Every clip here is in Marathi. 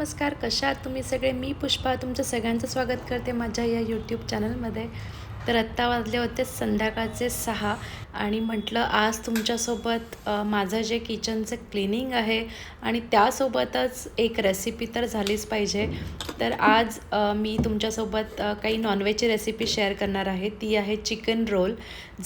नमस्कार कशा आहात तुम्ही सगळे? मी पुष्पा तुमचं सगळ्यांचं स्वागत करते माझ्या या यूट्यूब चॅनलमध्ये तर आत्ता वाजले होते संध्याकाळचे सहा आणि म्हटलं आज तुमच्यासोबत माझं जे किचनचं क्लिनिंग आहे आणि त्यासोबतच एक रेसिपी तर झालीच पाहिजे. तर आज मी तुमच्यासोबत काही नॉनव्हेजची रेसिपी शेअर करणार आहे. ती आहे चिकन रोल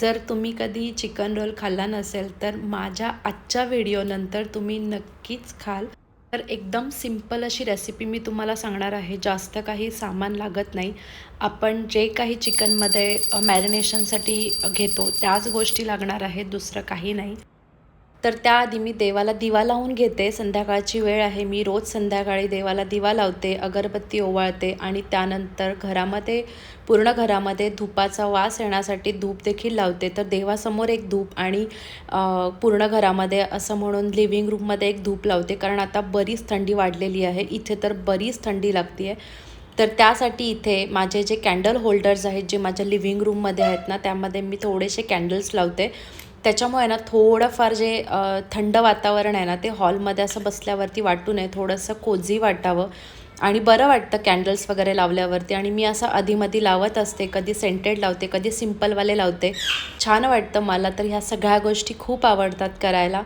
जर तुम्ही कधी चिकन रोल खाल्ला नसेल तर माझ्या आजच्या व्हिडिओनंतर तुम्ही नक्कीच खाल. तर एकदम सिंपल अशी रेसिपी मी तुम्हाला सांगणार आहे. जास्त काही सामान लागत नाही. आपण जे काही चिकनमध्ये मॅरिनेशनसाठी घेतो त्याच गोष्टी लागणार आहेत. दुसरं काही नाही. तर त्याआधी मी देवाला दिवा लावून घेते. संध्याकाळची वेळ आहे. मी रोज संध्याकाळी देवाला दिवा लावते अगरबत्ती ओवाळते आणि त्यानंतर घरामध्ये पूर्ण घरामध्ये धुपाचा वास येण्यासाठी धूप देखील लावते. तर देवासमोर एक धूप आणि पूर्ण घरामध्ये असं म्हणून लिव्हिंग रूममध्ये एक धूप लावते. कारण आता बरीच थंडी वाढलेली आहे. इथे तर बरीच थंडी लागते आहे तर त्यासाठी इथे माझे जे कॅन्डल होल्डर्स आहेत जे माझ्या लिव्हिंग रूममध्ये आहेत ना त्यामध्ये मी थोडेसे कॅन्डल्स लावते. त्याच्यामुळे ना थोडंफार जे थंड वातावरण आहे ना ते हॉलमध्ये असं बसल्यावरती वाटू नये. थोडंसं कोझी वाटावं. आणि बरं वाटतं कॅन्डल्स वगैरे लावल्यावरती. आणि मी असं अधीमधी लावत असते. कधी सेंटेड लावते कधी सिम्पलवाले लावते. छान वाटतं मला तर ह्या सगळ्या गोष्टी खूप आवडतात करायला.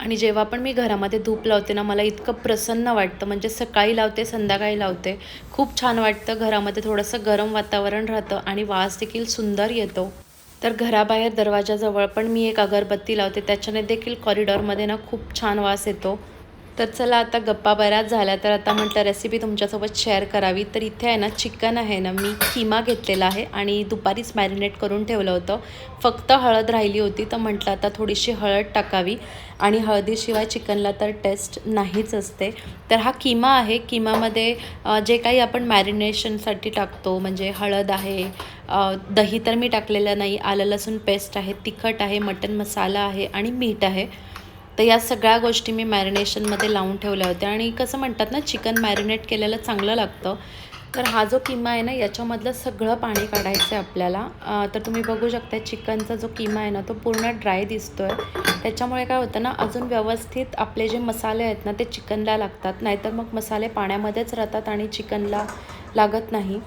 आणि जेव्हा पण मी घरामध्ये धूप लावते ना मला इतकं प्रसन्न वाटतं. म्हणजे सकाळी लावते संध्याकाळी लावते. खूप छान वाटतं. घरामध्ये थोडंसं गरम वातावरण राहतं आणि वास देखील सुंदर येतो. तर घराबाहेर दरवाजाजवळ पण मी एक अगरबत्ती लावते. त्याच्याने देखील कॉरिडॉरमध्ये ना खूप छान वास येतो. तर चला आता गप्पा बऱ्याच झाल्या. तर आता म्हटलं रेसिपी तुमच्यासोबत शेअर करावी. तर इथे आहे ना चिकन आहे ना मी किमा घेतलेला आहे आणि दुपारीच मॅरिनेट करून ठेवलं होतं. फक्त हळद राहिली होती तर म्हटलं आता थोडीशी हळद टाकावी. आणि हळदीशिवाय चिकनला तर टेस्ट नाहीच असते. तर हा किमा आहे. किमामध्ये जे काही आपण मॅरिनेशनसाठी टाकतो म्हणजे हळद आहे दही तर मी टाकलेलं नाही. आलं लसूण पेस्ट आहे तिखट आहे मटन मसाला आहे आणि मीठ आहे. तर या सगळ्या गोष्टी मी मॅरिनेशनमध्ये लावून ठेवल्या होत्या. आणि कसं म्हणतात ना चिकन मॅरिनेट केलेलं चांगलं लागतं. तर हा जो किमा आहे ना याच्यामधलं सगळं पाणी काढायचं आहे आपल्याला तर तुम्ही बघू शकता चिकनचा जो किमा आहे ना तो पूर्ण ड्राय दिसतो आहे त्याच्यामुळे काय होतं ना अजून व्यवस्थित आपले जे मसाले आहेत ना ते चिकनला लागतात. नाहीतर मग मसाले पाण्यामध्येच राहतात आणि चिकनला लागत नाही.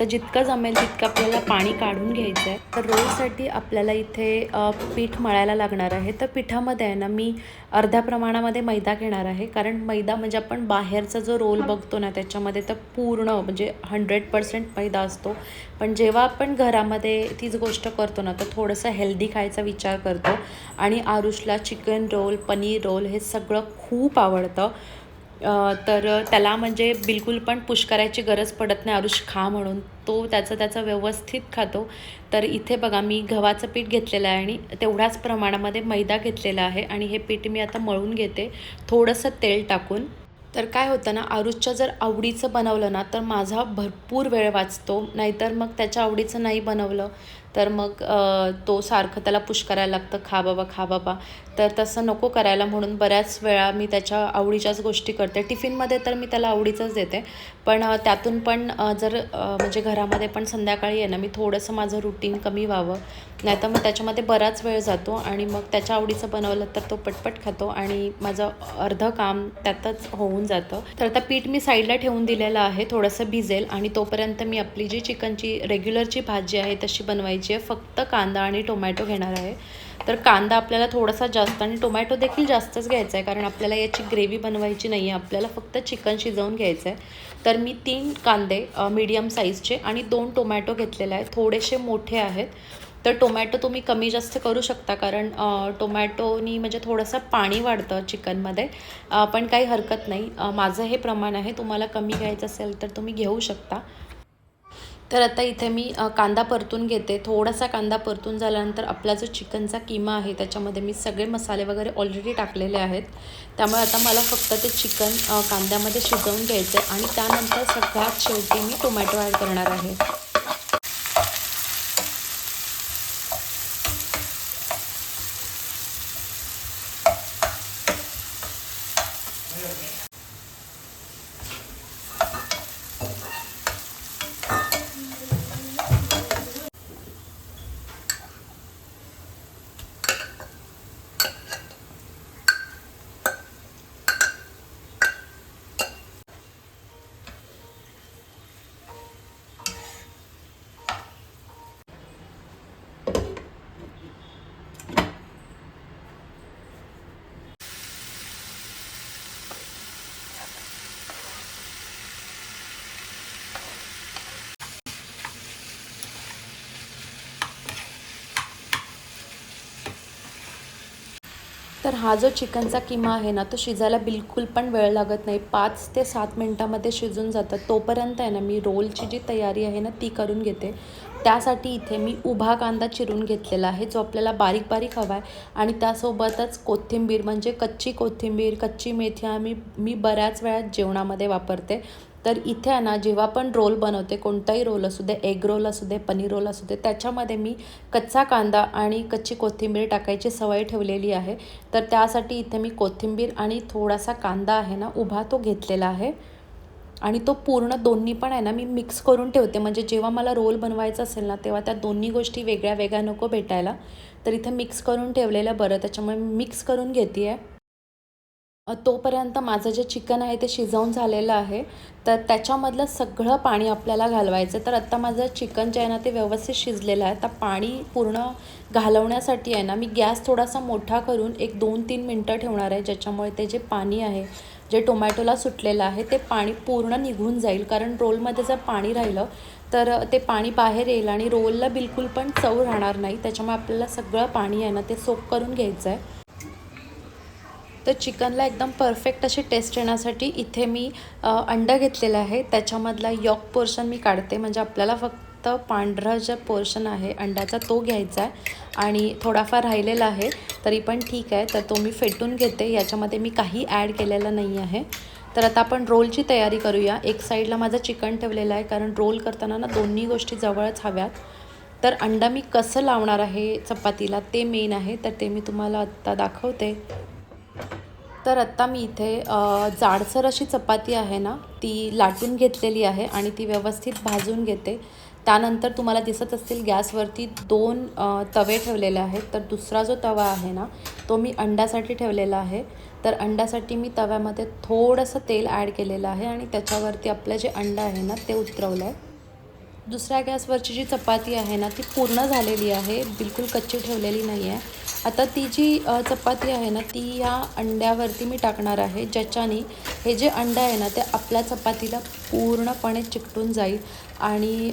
तर जितकं जमेल तितकं आपल्याला पाणी काढून घ्यायचं आहे. तर रोलसाठी आपल्याला इथे पीठ मळायला लागणार आहे. तर पिठामध्ये आहे ना मी अर्ध्या प्रमाणामध्ये मैदा घेणार आहे. कारण मैदा म्हणजे आपण बाहेरचा जो रोल बघतो ना त्याच्यामध्ये तर पूर्ण म्हणजे हंड्रेड पर्सेंट मैदा असतो. पण जेव्हा आपण घरामध्ये तीच गोष्ट करतो ना तर थोडंसं हेल्दी खायचा विचार करतो. आणि आरुषला चिकन रोल पनीर रोल हे सगळं खूप आवडतं. तर त्याला म्हणजे बिलकुल पण पुश करायची गरज पडत नाही आरुष खा म्हणून. तो त्याचं त्याचं व्यवस्थित खातो. तर इथे बघा मी गव्हाचं पीठ घेतलेलं आहे आणि तेवढ्याच प्रमाणामध्ये मैदा घेतलेला आहे आणि हे पीठ मी आता मळून घेते. थोडंसं तेल टाकून. तर काय होतं ना आरुषच्या जर आवडीचं बनवलं ना तर माझा भरपूर वेळ वाचतो. नाहीतर मग त्याच्या आवडीचं नाही बनवलं. तर मग तो सारखं त्याला पुश करायला लागतं खा बाबा खा बाबा. तर तसं नको करायला म्हणून बऱ्याच वेळा मी त्याच्या आवडीच्याच गोष्टी करते. टिफिनमध्ये तर मी त्याला आवडीचंच देते. पण त्यातून पण जर म्हणजे घरामध्ये पण संध्याकाळी आहे ना मी थोडंसं माझं रुटीन कमी व्हावं. नाहीतर मग त्याच्यामध्ये बराच वेळ जातो आणि मग त्याच्या आवडीचं बनवलं तर तो पटपट खातो आणि माझं अर्धं काम त्यातच होऊन जातं. तर आता पीठ मी साईडला ठेवून दिलेलं आहे थोडंसं भिजेल आणि तोपर्यंत मी आपली जी चिकनची रेग्युलरची भाजी आहे तशी बनवायची आहे फक्त कांदा आणि टोमॅटो घेणार आहे तर कांदा आपल्याला थोडासा जास्त आणि टोमॅटो देखील जास्तच घ्यायचा आहे कारण आपल्याला याची ग्रेव्ही बनवायची नाही आहे आपल्याला फक्त चिकन शिजवून घ्यायचं आहे. तर मी तीन कांदे मीडियम साईजचे आणि दोन टोमॅटो घेतलेले आहेत थोडेसे मोठे आहेत. तर टोमॅटो तुम्ही कमी जास्त करू शकता कारण टोमॅटोनी म्हणजे थोडंसं पाणी वाढतं चिकनमध्ये. पण काही हरकत नाही. माझं हे प्रमाण आहे तुम्हाला कमी घ्यायचं असेल तर तुम्ही घेऊ शकता. तर आता इथे मी कांदा परतून घेते. थोडासा कांदा परतून झाल्यानंतर आपला जो चिकनचा किमा आहे त्याच्यामध्ये मी सगळे मसाले वगैरे ऑलरेडी टाकलेले आहेत. त्यामुळे आता मला फक्त ते चिकन कांद्यामध्ये शिजवून घ्यायचं आहे आणि त्यानंतर सगळ्यात शेवटी मी टोमॅटो ॲड करणार आहे. तर हा जो चिकनचा किमा आहे ना तो शिजायला बिलकुल पण वेळ लागत नाही. पाच ते सात मिनटामध्ये शिजून जातं तोपर्यंत आहे ना मी रोलची जी तयारी आहे ना ती करून घेते. त्यासाठी इथे मी उभा कांदा चिरून घेतलेला आहे जो आपल्याला बारीक बारीक हवा आहे. आणि त्यासोबतच कोथिंबीर म्हणजे कच्ची कोथिंबीर कच्ची मेथी आम्ही मी बऱ्याच वेळा जेवणामध्ये वापरते. तर इथे आहे ना जेव्हा पण रोल बनवते कोणताही रोल असू दे एग रोल असू दे पनीर रोल असू दे त्याच्यामध्ये मी कच्चा कांदा आणि कच्ची कोथिंबीर टाकायची सवय ठेवलेली आहे. तर त्यासाठी इथे मी कोथिंबीर आणि थोडासा कांदा आहे ना उभा तो घेतलेला आहे. आणि तो पूर्ण दोन्ही पण आहे ना मी मिक्स करून ठेवते. म्हणजे जेव्हा मला रोल बनवायचा असेल ना तेव्हा त्या दोन्ही गोष्टी वेगळ्या वेगळ्या नको भेटायला. तर इथे मिक्स करून ठेवलेलं बरं त्याच्यामुळे मी मिक्स करून घेते आहे तोपर्यंत माझं जे चिकन आहे ते शिजवून झालेलं आहे. तर त्याच्यामधलं सगळं पाणी आपल्याला घालवायचं तर आत्ता माझं चिकन जे आहे ना ते व्यवस्थित शिजलेलं आहे. तर पाणी पूर्ण घालवण्यासाठी आहे ना मी गॅस थोडासा मोठा करून एक दोन तीन मिनटं ठेवणार आहे ज्याच्यामुळे ते जे पाणी आहे जे टोमॅटोला सुटलेलं आहे ते पाणी पूर्ण निघून जाईल. कारण रोलमध्ये जर पाणी राहिलं तर ते पाणी बाहेर येईल आणि रोलला बिलकुल पण चव राहणार नाही. त्याच्यामुळे आपल्याला सगळं पाणी आहे ना ते सोक करून घ्यायचं आहे. तर चिकनला एकदम परफेक्ट अशी टेस्ट येण्यासाठी इथे मी अंडं घेतलेलं आहे. त्याच्यामधला यॉक पोर्शन मी काढते. म्हणजे आपल्याला फक्त पांढरा जे पोर्शन आहे अंड्याचा तो घ्यायचा आहे. आणि थोडाफार राहिलेला आहे तरी पण ठीक आहे. तर तो मी फेटून घेते. याच्यामध्ये मी काही ॲड केलेलं नाही आहे. तर आता आपण रोलची तयारी करूया. एक साईडला माझं चिकन ठेवलेलं आहे कारण रोल करताना ना दोन्ही गोष्टी जवळच हव्यात. तर अंडा मी कसं लावणार आहे चपातीला ते मेन आहे. तर ते मी तुम्हाला आत्ता दाखवते. तर आत्ता मी इथे जाडसर अशी चपाती आहे ना ती लाटून घेतलेली आहे आणि ती व्यवस्थित भाजून घेते. त्यानंतर तुम्हाला दिसत असतील गॅसवरती दोन तवे ठेवलेले आहेत. तर दुसरा जो तवा आहे ना तो मी अंड्यासाठी ठेवलेला आहे. तर अंड्यासाठी मी तव्यामध्ये थोडंसं तेल ॲड केलेलं आहे आणि त्याच्यावरती आपलं जे अंडं आहे ना ते उतरवलं आहे. दुसऱ्या गॅसवरची जी चपाती आहे ना ती पूर्ण झालेली आहे. बिलकुल कच्ची ठेवलेली नाही आहे. आता ती जी चपाती आहे ना ती या अंड्यावरती मी टाकणार आहे. ज्याच्याने हे जे अंडं आहे ना ते आपल्या चपातीला पूर्णपणे चिकटून जाईल. आणि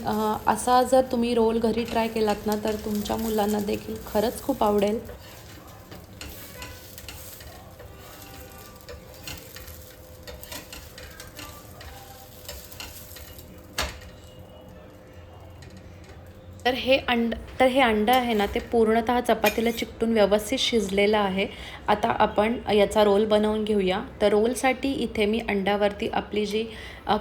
असा जर तुम्ही रोल घरी ट्राय केलात ना तर तुमच्या मुलांना देखील खरंच खूप आवडेल. तर हे अंड तर हे अंडं आहे ना ते पूर्णतः चपातीला चिकटून व्यवस्थित शिजलेलं आहे. आता आपण याचा रोल बनवून घेऊया. तर रोलसाठी इथे मी अंड्यावरती आपली जी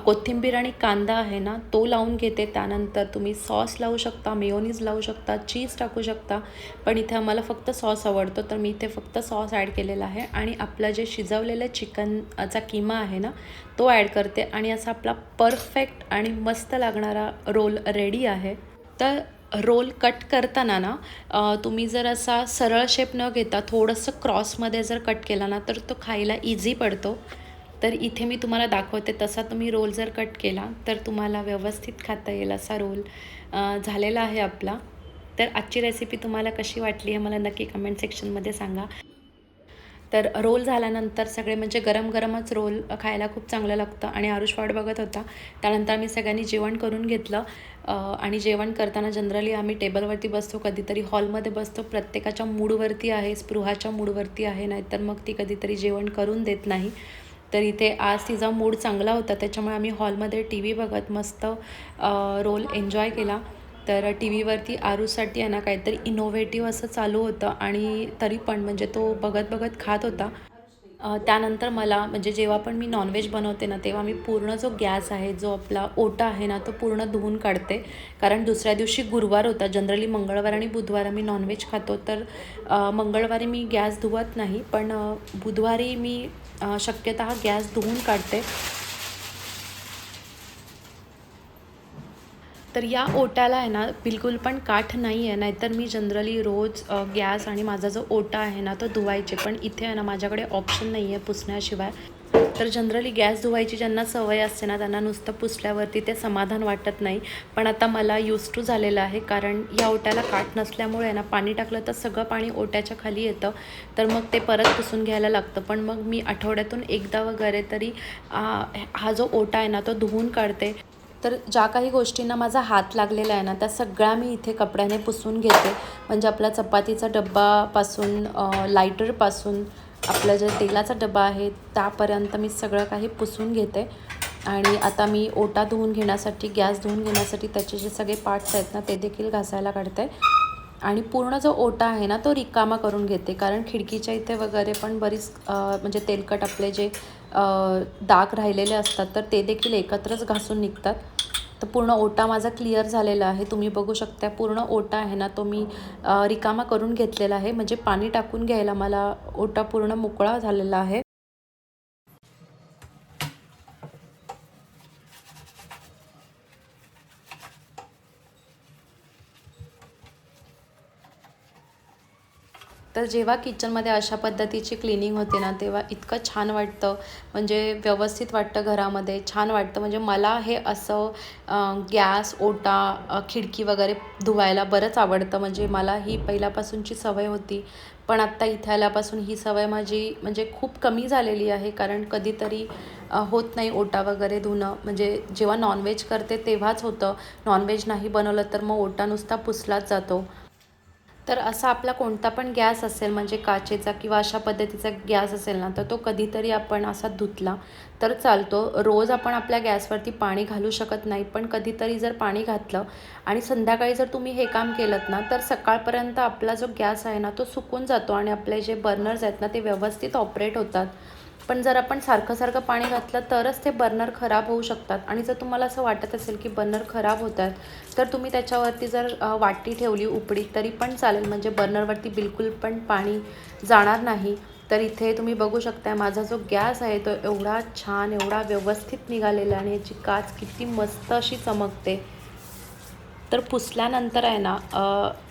कोथिंबीर आणि कांदा आहे ना तो लावून घेते. त्यानंतर तुम्ही सॉस लावू शकता मेयोनीज लावू शकता चीज टाकू शकता. पण इथे आम्हाला फक्त सॉस आवडतो तर मी इथे फक्त सॉस ॲड केलेला आहे. आणि आपलं जे शिजवलेलं चिकनचा किमा आहे ना तो ॲड करते. आणि असा आपला परफेक्ट आणि मस्त लागणारा रोल रेडी आहे. तर रोल कट करताना ना तुम्ही जर असा सरळ शेप न घेता थोडंसं क्रॉसमध्ये जर कट केला ना तर तो खायला इझी पडतो. तर इथे मी तुम्हाला दाखवते तसा तुम्ही रोल जर कट केला तर तुम्हाला व्यवस्थित खाता येईल असा रोल झालेला आहे आपला. तर आजची रेसिपी तुम्हाला कशी वाटली आहे मला नक्की कमेंट सेक्शनमध्ये सांगा. तर रोल झाल्यानंतर सगळे म्हणजे गरम गरमच रोल खायला खूप चांगलं लागतं. आणि आरुष वाट बघत होता. त्यानंतर आम्ही सगळ्यांनी जेवण करून घेतलं. आणि जेवण करताना जनरली आम्ही टेबलवरती बसतो कधीतरी हॉलमध्ये बसतो. प्रत्येकाच्या मूडवरती आहे स्पृहाच्या मूडवरती आहे नाहीतर मग ती कधीतरी जेवण करून देत नाही. तर इथे आज तिचा मूड चांगला होता. त्याच्यामुळे आम्ही हॉलमध्ये टी व्ही बघत मस्त रोल एन्जॉय केला. तर टी व्हीवरती आरूसाठी आहे ना काहीतरी इनोव्हेटिव्ह असं चालू होतं आणि तरी पण म्हणजे तो बघत बघत खात होता. त्यानंतर मला म्हणजे जेव्हा पण मी नॉनव्हेज बनवते ना तेव्हा मी पूर्ण जो गॅस आहे जो आपला ओटा आहे ना तो पूर्ण धुवून काढते. कारण दुसऱ्या दिवशी गुरुवार होता जनरली मंगळवार आणि बुधवार आम्ही नॉनव्हेज खातो. तर मंगळवारी मी गॅस धुवत नाही पण बुधवारी मी शक्यतः गॅस धुवून काढते. तर या ओट्याला आहे ना बिलकुल पण काठ नाही आहे. नाहीतर मी जनरली रोज गॅस आणि माझा जो ओटा आहे ना तो धुवायचे. पण इथे आहे ना माझ्याकडे ऑप्शन नाही आहे पुसण्याशिवाय. तर जनरली गॅस धुवायची ज्यांना सवय असते ना त्यांना नुसतं पुसल्यावरती ते समाधान वाटत नाही. पण आता मला यूज टू झालेलं आहे कारण या ओट्याला काठ नसल्यामुळे ना पाणी टाकलं तर सगळं पाणी ओट्याच्या खाली येतं. तर मग ते परत पुसून घ्यायला लागतं. पण मग मी आठवड्यातून एकदा वगैरे तरी हा जो ओटा आहे ना तो धुवून काढते. तर ज्या काही गोष्टींना माझा हात लागलेला आहे ना त्या सगळ्या मी इथे कपड्याने पुसून घेते. म्हणजे आपला चपातीचा डब्बापासून लायटरपासून आपला जे तेलाचा डबा आहे त्यापर्यंत मी सगळं काही पुसून घेते. आणि आता मी ओटा धुवून घेण्यासाठी गॅस धुवून घेण्यासाठी त्याचे जे सगळे पार्ट्स आहेत ना ते देखील घासायला काढते. आणि पूर्ण जो ओटा आहे ना तो रिकामा करून घेते. कारण खिडकीच्या इथे वगैरे पण बरीच म्हणजे तेलकट आपले जे डाग राहिलेले असतात तर ते देखील एकत्रच घासून निघतात. तर पूर्ण ओटा माझा क्लिअर झालेला आहे. तुम्ही बघू शकता पूर्ण ओटा आहे ना तो मी रिकामा करून घेतलेला आहे. म्हणजे पाणी टाकून घ्यायला मला ओटा पूर्ण मोकळा झालेला आहे. तर जेव्हा किचनमध्ये अशा पद्धतीची क्लिनिंग होते ना तेव्हा इतकं छान वाटतं. म्हणजे व्यवस्थित वाटतं घरामध्ये. छान वाटतं. म्हणजे मला हे असं गॅस ओटा खिडकी वगैरे धुवायला बरंच आवडतं. म्हणजे मला ही पहिल्यापासूनची सवय होती. पण आत्ता इथे आल्यापासून ही सवय माझी म्हणजे खूप कमी झालेली आहे. कारण कधीतरी होत नाही ओटा वगैरे धुणं. म्हणजे जेव्हा नॉनव्हेज करते तेव्हाच होतं. नॉनव्हेज नाही बनवलं तर मग ओटा नुसता पुसलाच जातो. तर असा आपला कोणता पण गॅस असेल म्हणजे काचेचा किंवा अशा पद्धतीचा गॅस असेल ना तर तो कधीतरी आपण असा धुतला तर चालतो. रोज आपण आपल्या गॅसवरती पाणी घालू शकत नाही पण कधीतरी जर पाणी घातलं आणि संध्याकाळी जर तुम्ही हे काम केलं ना तर सकाळपर्यंत आपला जो गॅस आहे ना तो सुकून जातो आणि आपले जे बर्नर्स आहेत ना ते व्यवस्थित ऑपरेट होतात. पण जर आपण सारखं सारखं पाणी घातलं तरच ते बर्नर खराब होऊ शकतात. आणि जर तुम्हाला असं वाटत असेल की बर्नर खराब होत आहेत तर तुम्ही त्याच्यावरती जर वाटी ठेवली उपडी तरी पण चालेल. म्हणजे बर्नरवरती बिलकुल पण पाणी जाणार नाही. तर इथे तुम्ही बघू शकता माझा जो गॅस आहे तो एवढा छान एवढा व्यवस्थित निघालेला आणि याची काच किती मस्त अशी चमकते. तर पुसल्यानंतर आहे ना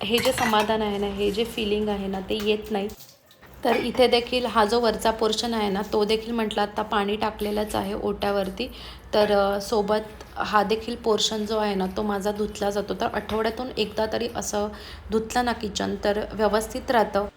हे जे समाधान आहे ना हे जे फिलिंग आहे ना ते येत नाही. तर इथे देखील हा जो वरचा पोर्शन आहे ना तो देखील म्हटलं आता पाणी टाकलेलंच आहे ओट्यावरती. तर सोबत हा देखील पोर्शन जो आहे ना तो माझा धुतला जातो. तर आठवड्यातून एकदा तरी असं धुतलं ना किचन तर व्यवस्थित राहतं.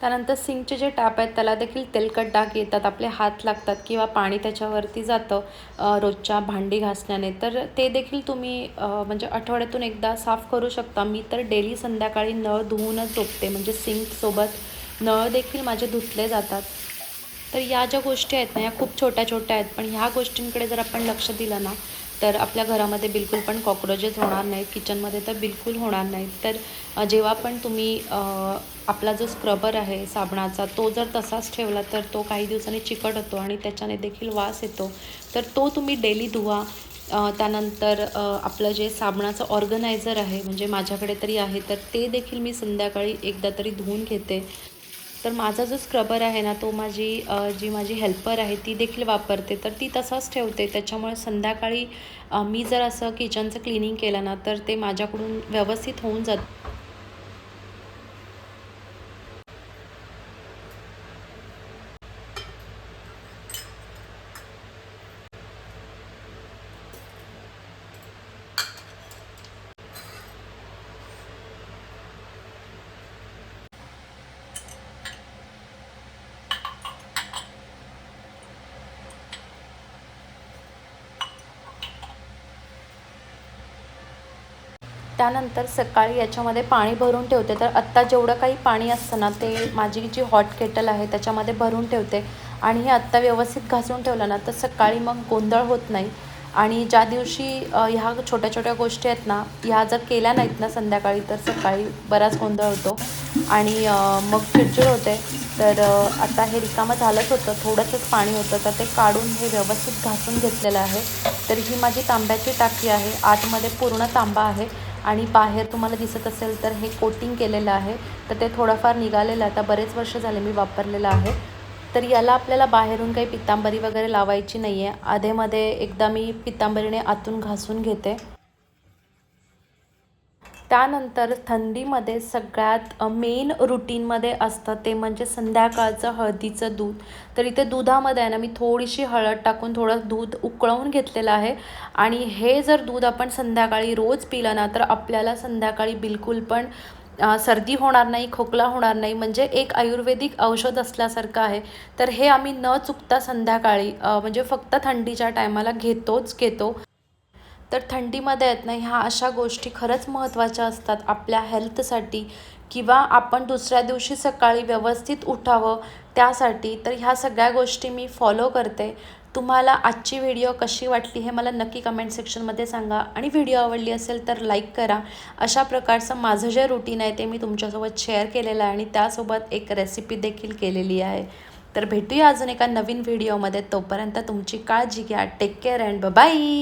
त्यानंतर सिंकचे जे टॅप आहेत त्याला देखील तेलकट डाग येतात आपले हात लागतात किंवा पाणी त्याच्यावरती जातं रोजच्या भांडी घासण्याने. तर ते देखील तुम्ही म्हणजे आठवड्यातून एकदा साफ करू शकता. मी तर डेली संध्याकाळी नळ धुवूनच झोपते. म्हणजे सिंकसोबत नळ देखील माझे धुतले जातात. तर या ज्या गोष्टी आहेत ना या खूप छोट्या छोट्या आहेत. पण ह्या गोष्टींकडे जर आपण लक्ष दिलं ना तर आपल्या घरामध्ये बिलकुल पण कॉक्रोचेस होणार नाहीत किचनमध्ये तर बिलकुल होणार नाहीत. तर जेव्हा पण तुम्ही आपला जो स्क्रबर आहे साबणाचा तो जर तसाच ठेवला तर तो काही दिवसांनी चिकट होतो आणि त्याच्याने देखील वास येतो. तर तो तुम्ही डेली धुवा. त्यानंतर आपलं जे साबणाचं ऑर्गनायझर आहे म्हणजे माझ्याकडे तरी आहे तर ते देखील मी संध्याकाळी एकदा तरी धुवून घेते. तर माझा जो स्क्रबर आहे ना तो माझी जी माझी हेल्पर आहे ती देखील वापरते. तर ती तसाच ठेवते. त्याच्यामुळे संध्याकाळी मी जर असं किचनचं क्लिनिंग केलं ना तर ते माझ्याकडून व्यवस्थित होऊन जात त्यानंतर सकाळी याच्यामध्ये पाणी भरून ठेवते. तर आत्ता जेवढं काही पाणी असतं ना ते माझी जी हॉट केटल आहे त्याच्यामध्ये भरून ठेवते. आणि हे आत्ता व्यवस्थित घासून ठेवलं ना तर सकाळी मग गोंधळ होत नाही. आणि ज्या दिवशी ह्या छोट्या छोट्या गोष्टी आहेत ना ह्या जर केल्या नाहीत ना संध्याकाळी तर सकाळी बराच गोंधळ होतो. आणि मग चिडचिड होते. तर आता हे रिकामं झालंच होतं. थोडंसंच पाणी होतं. तर ते काढून हे व्यवस्थित घासून घेतलेलं आहे. तर ही माझी तांब्याची टाकी आहे. आतमध्ये पूर्ण तांबा आहे. आणि बाहेर तुम्हाला दिसत असेल तर हे कोटिंग केलेलं आहे. तर ते थोडंफार निघालेलं आता बरेच वर्ष झाले मी वापरलेलं आहे. तर याला आपल्याला बाहेरून काही पितांबरी वगैरे लावायची नाही आहे आधेमध्ये एकदा मी पितांबरीने आतून घासून घेते. त्यानंतर थंडीमध्ये सगळ्यात मेन रुटीनमध्ये असतं ते म्हणजे संध्याकाळचं हळदीचं दूध. तर इथे दुधामध्ये आहे ना मी थोडीशी हळद टाकून थोडं दूध उकळवून घेतलेलं आहे. आणि हे जर दूध आपण संध्याकाळी रोज पिलं ना तर आपल्याला संध्याकाळी बिलकुल पण सर्दी होणार नाही खोकला होणार नाही म्हणजे एक आयुर्वेदिक औषध असल्यासारखं आहे. तर हे आम्ही न चुकता संध्याकाळी म्हणजे फक्त थंडीच्या टायमाला घेतोच घेतो. तर थंडीमध्ये आहेत ना ह्या अशा गोष्टी खरंच महत्त्वाच्या असतात आपल्या हेल्थसाठी किंवा आपण दुसऱ्या दिवशी सकाळी व्यवस्थित उठावं त्यासाठी. तर ह्या सगळ्या गोष्टी मी फॉलो करते. तुम्हाला आजची व्हिडिओ कशी वाटली हे मला नक्की कमेंट सेक्शनमध्ये सांगा. आणि व्हिडिओ आवडली असेल तर लाईक करा. अशा प्रकारचं माझं जे रुटीन आहे ते मी तुमच्यासोबत शेअर केलेलं आहे आणि त्यासोबत एक रेसिपी देखील केलेली आहे. तर भेटूया अजून एका नवीन व्हिडिओमध्ये तोपर्यंत तुमची काळजी घ्या. Take care and bye